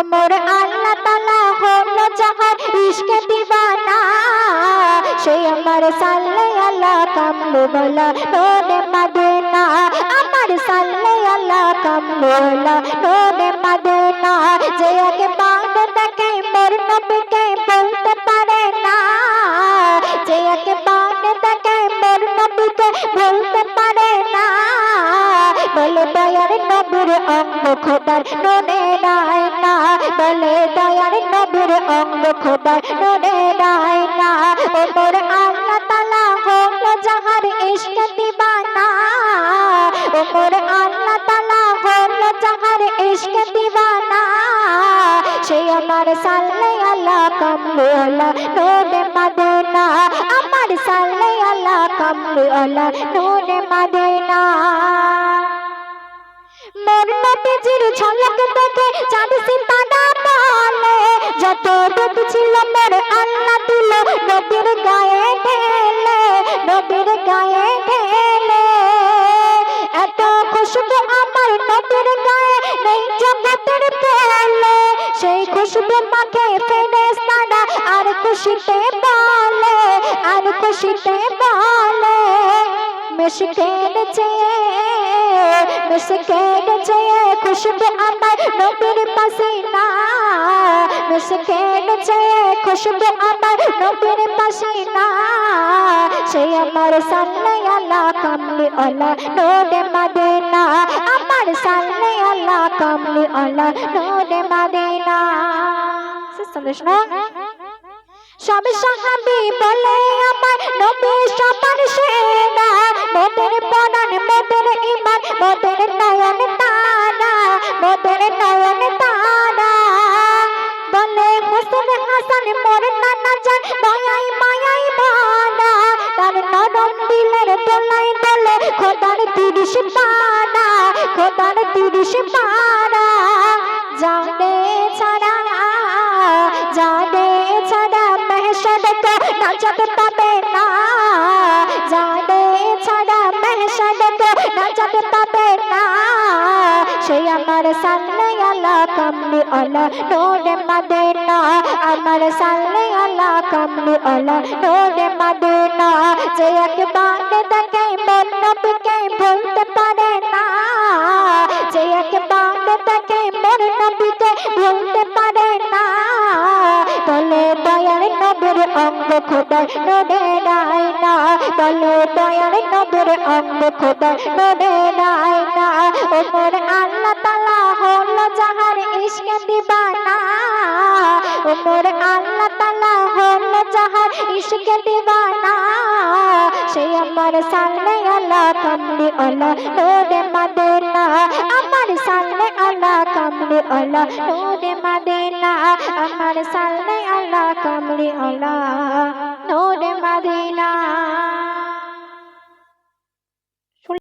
ওমর আল্লাহ তালা হলো যাহার ইশকে দিবানা। সেই আমার সাল্লে আল্লাহ কামলে বলা নোনে মাদেনা। আমার সাল্লে আল্লাহ কামলে বলা নোনে মাদেনা। যে আগে বাদ দেখে মোর নবীকে বলতে পারে না। যে আগে বাদ দেখে মোর নবীকে বলতে পারে না। বলে দয়ার নবীর অঙ্গ খোদার নোনে নাই না। বলে, দয়ার নবীর অঙ্গ খোদার নোনে নাই না। ও মোর আল্লাহ তালা হলো যাহার ইশক দিবানা। ও মোর আল্লাহ তালা হলো যাহার ইশক দিবানা। সে আমার সাল্লে আল্লাহ কামলে নোনে মাদেনা। আমার সাল্লে আল্লাহ কামলে নোনে মাদেনা। মোর নবীজির ঝলক দেখে চাঁদ বলে যত রূপ ছিল মোর আল্লাহ দিল। নবীর গায়ে ঢেলে, নবীর গায়ে ঢেলে। এত খুশবু আমার নবীর গায়ে নেই জগতের পেলে সেই খুশবু মাখে ফেরেশতারা আর খুশিতে বলে, আর খুশিতে বলে মিশকের চেয়ে মিশকের চেয়ে খুশবু আমার নবীর পাসিনা মিশকের চেয়ে খুশবু আমার নবীর পাসিনা সে আমার সামনে আল্লাহ কামলি আল্লাহ নোডে মাদেনা। আমার সামনে আল্লাহ কামলি আল্লাহ নোডে মাদেনা। সন্দেশ না সব সাহাবি বলে, আমার নবী সবার সেরা। মোদের পরাণ, মোদের ইমান মোদের নয়ন তারা। মোদের নয়ন হোসেন মোর নানা যায়। দয়াই মায়াই মানা তার নরম দিলের দোলাই দোলে খোদার তিরিশ পানা খোদার তিরিশ পানা জানে ছাড়া জানে ছাড়া মেহসদ তো নাজাত পাবে আমার সামনে আল্লাহ কামলি আলা নোরে মাদেনা। আমার সামনে আল্লাহ কামলি আলা নোরে মাদেনা। যে একবার দেখে মন নবীকে ভুলতে পারে অঙ্গ খোদার নোরে নাই না। বলে দয়ার নবীর অঙ্গ খোদার নোরে নাই না। ওপর আল্লাহ তালা হলো ওপর আল্লাহ তালা হলো সে আমার সামনে আল্লাহ আল্লাহ মাদেনা। আমার সামনে কামলি আল্লাহ নোরে মাদেনা আমার সামনে আল্লাহ কামলি আল্লাহ নূরে মাদেনা।